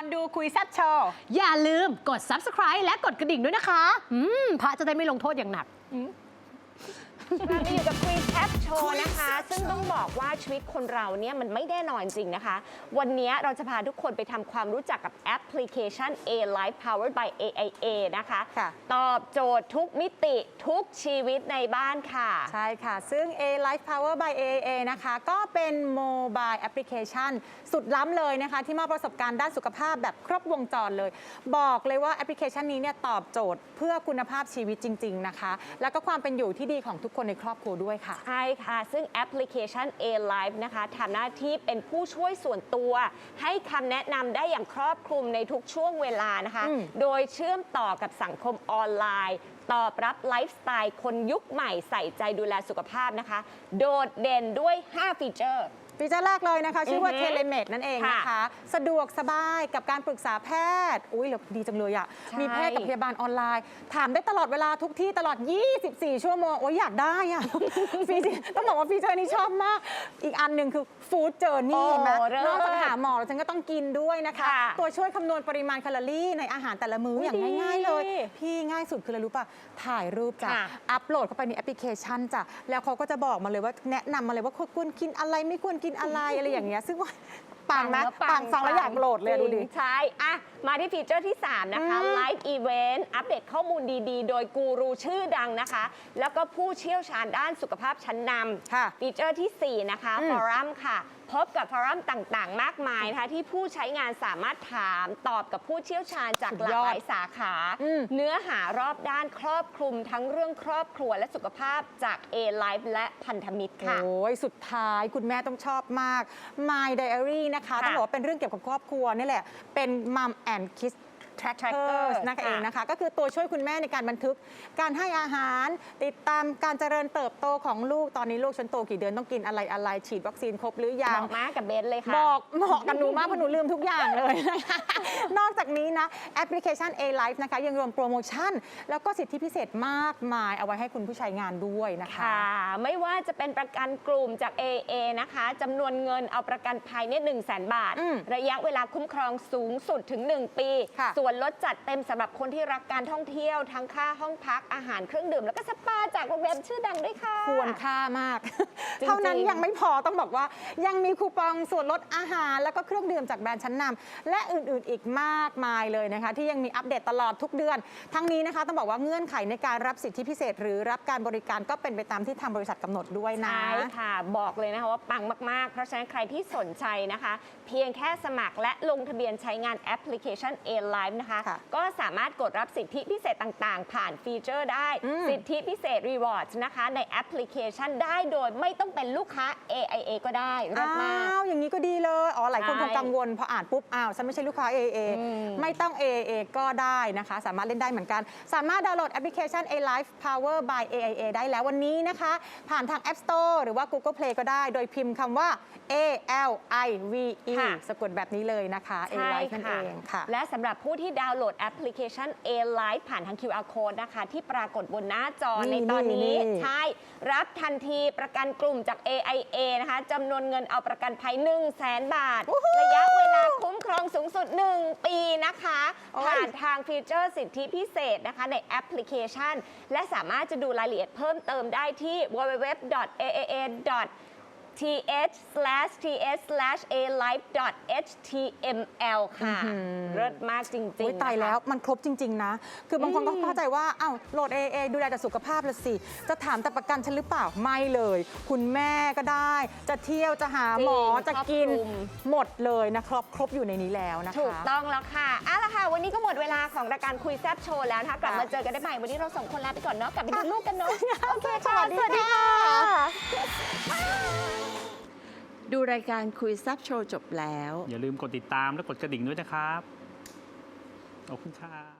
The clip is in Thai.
อนดูคุยแซ่บโชว์ อย่าลืมกด subscribe และกดกระดิ่งด้วยนะคะ อืมพระจะได้ไม่ลงโทษอย่างหนัก เรามาอยู่กับคุยแคปโชว์นะคะ ซึ่งต้องบอกว่าชีวิตคนเราเนี่ยมันไม่แน่นอนจริงนะคะ วันนี้เราจะพาทุกคนไปทำความรู้จักกับแอปพลิเคชัน A Life Powered by AIA นะคะ ค่ะ ตอบโจทย์ทุกมิติทุกชีวิตในบ้านค่ะ ใช่ค่ะ ซึ่ง A Life Power by AAA นะคะ ก็เป็นโมบายแอปพลิเคชันสุดล้ำเลยนะคะ ที่มอบประสบการณ์ด้านสุขภาพแบบครบวงจรเลย บอกเลยว่าแอปพลิเคชันนี้เนี่ยตอบโจทย์เพื่อคุณภาพชีวิตจริง ๆ นะคะ แล้วก็ความเป็นอยู่ที่ดีของทุกคนในครอบครัวด้วยค่ะ ใช่ค่ะ ซึ่งแอปพลิเคชัน A Life นะคะทำหน้าที่เป็นผู้ช่วยส่วนตัว ให้คำแนะนำได้อย่างครอบคลุมในทุกช่วงเวลานะคะอืมโดยเชื่อมต่อกับสังคมออนไลน์ตอบรับไลฟ์สไตล์คนยุคใหม่ใส่ใจดูแลสุขภาพนะคะ โดดเด่นด้วย 5 ฟีเจอร์ ฟีเจอร์แรกเลยนะคะ ชื่อว่าอือเทฮึเลเมดนั่นเองนะคะค่ะสะดวกสบายกับการปรึกษาแพทย์ อุ้ยแล้วดีจังเลยอะใช่ มีแพทย์กับพยาบาลออนไลน์ ถามได้ตลอดเวลาทุกที่ตลอด 24 ชั่วโมง โอ้ยอยากได้อะ ฟีเจอร์ต้องบอกว่าฟีเจอร์นี้ชอบมาก อีกอันหนึ่งคือฟู้ดเจอร์นี่โอ้เห็นไหมเลิศนอกจากหาหมอแล้วฉันก็ต้องกินด้วยนะคะ ค่ะตัวช่วยคำนวณปริมาณแคลอรี่ในอาหารแต่ละมื้ออย่างดีง่ายๆเลย พี่ง่ายสุดคืออะไรรู้ป่ะถ่ายรูปจ้ะ ค่ะ อัปโหลดเข้าไปในแอปพลิเคชันจ้ะ แล้วเขาก็จะบอกมาเลยว่าแนะนำมาเลยว่าควรกินอะไรไม่ควรกินอะไรอะไรอย่างเงี้ยซึ่งว่า ปังไหมแล้วปังฟังแล้วอยากโหลดเลยอะจดูริดิงใช่อะมาที่ฟีเจอร์ที่ 3 นะคะอืม Live Event อัปเดตข้อมูลดีๆ โดยกูรูชื่อดังนะคะ แล้วก็ผู้เชี่ยวชาญด้านสุขภาพชั้นนำค่ะฟีเจอร์ทีสี่4 นะคะอืมฟอรัมค่ะ พบกับฟอรัมต่างๆ มากมายนะคะที่ผู้ใช้งานสามารถถามตอบกับผู้เชี่ยวชาญจากหลากหลายสาขาอืมเนื้อหารอบด้านครอบคลุมทั้งเรื่องครอบครัวและสุขภาพจาก A Life และพันธมิตรค่ะ โอ้ยสุดท้ายคุณแม่ต้องชอบมาก My Diary นะคะค่ะต้องบอกว่าเป็นเรื่องเกี่ยวกับครอบครัวนี่แหละเป็นมัมแอนคิส Trackers นั่นเองค่ะนะคะ ก็คือตัวช่วยคุณแม่ในการบันทึก การให้อาหาร ติดตามการเจริญเติบโตของลูกตอนนี้ลูกฉันโตกี่เดือนต้องกินอะไรอะไรฉีดวัคซีนครบหรือยัเหง มาะมากกับเบสเลยค่ะ บอกเหมาะกับหนูมากเพราะหนูลืมทุกอย่างเลยนะคะ นอกจากนี้นะ แอปพลิเคชัน A Life นะคะ ยังรวมโปรโมชั่น แล้วก็สิทธิพิเศษมากมาย เอาไว้ให้คุณผู้ใช้งานด้วยนะคะ ค่ะ ไม่ว่าจะเป็นประกันกลุ่มจาก AA นะคะจำนวนเงินเอาประกันภัยเนี่ย1 0 0 0 0แบาท อืมระยะเวลาคุ้มครองสูงสุดถึง 1 ปี ค่ะส่วนลดจัดเต็มสำหรับคนที่รักการท่องเที่ยวทั้งค่าห้องพักอาหารเครื่องดื่ม แล้วก็สปาจากโรงแรมชื่อดังด้วยค่ะ ควรค่ามาก จริงๆ เท่านั้นยังไม่พอต้องบอกว่า ยังมีคูปองส่วนลดอาหาร แล้วก็เครื่องดื่มจากแบรนด์ชั้นนำและอื่นๆอีกมากมายเลยนะคะ ที่ยังมีอัปเดตตลอดทุกเดือน ทั้งนี้นะคะต้องบอกว่าเงื่อนไขในการรับสิทธิพิเศษ หรือรับการบริการก็เป็นไปตามที่ทางบริษัทกำหนดด้วยนะ ใช่ค่ะบอกเลยนะคะว่าปังมาก ๆ เพราะฉะนั้นใครที่สนใจนะคะ เพียงแค่สมัครและลงทะเบียนใช้งานแอปพลิเคชัน A Live นะคะค่ะก็สามารถกดรับสิทธิพิเศษต่างๆ ผ่านฟีเจอร์ได้อืมสิทธิพิเศษ Rewards นะคะในแอปพลิเคชันได้โดยไม่ต้องเป็นลูกค้า AIA ก็ได้รอดมากอ้าวอย่างนี้ก็ดีเลยอ๋อหลายคนใช่คงกังวลพออ่านปุ๊บอ้าวฉันไม่ใช่ลูกค้า AA อืมไม่ต้อง AA ก็ได้นะคะ สามารถเล่นได้เหมือนกัน สามารถดาวน์โหลดแอปพลิเคชัน A Life Power by AIA ได้แล้ววันนี้นะคะ ผ่านทาง App Store หรือว่า Google Play ก็ได้ โดยพิมพ์คำว่า A L I V E ค่ะสะกดแบบนี้เลยนะคะ A ใช่ Life นั่นเองค่ะ และสำหรับผู้ที่ดาวน์โหลดแอปพลิเคชัน A Live ผ่านทาง QR Code นะคะ ที่ปรากฏบนหน้าจอนี่ในตอนนี้ นี่ ใช่ รับทันทีประกันกลุ่มจาก AIA นะคะจำนวนเงินเอาประกันภัย1 0 0 0 0แบาท ระยะเวลาคุ้มครองสูงสุด 1 ปีนะคะ โอ้ย ผ่านทางฟีเจอร์สิทธิพิเศษนะคะในแอปพลิเคชัน และสามารถจะดูรายละเอียดเพิ่มเติมได้ที่ www.aaa. th slash th slash a life html ค่ะอื้อหือเลิศมากจริงโอ้ยๆตายนะคะแล้วมันครบจริง ๆ นะ คือบางคนก็อืมเข้าใจว่าอ้าวโหลด AA ดูแลแต่สุขภาพละสิ จะถามแต่ประกันฉันหรือเปล่า ไม่เลย คุณแม่ก็ได้ จะเที่ยวจะหาหมอจริงจะกินครอบคลุม หมดเลยนะครับครบอยู่ในนี้แล้วนะคะ ถูกต้องแล้วค่ะเอาละค่ะ วันนี้ก็หมดเวลาของรายการคุยแซบโชว์แล้วนะคะ กลับมาเจอกันได้ใหม่ วันนี้เราสองคนลาไปก่อนเนาะ กลับไปดูลูกกันเนาะ โอเคค่ะ สวัสดีค่ะ ดูรายการคุยซับโชว์จบแล้ว อย่าลืมกดติดตามและกดกระดิ่งด้วยนะครับ ขอบคุณครับ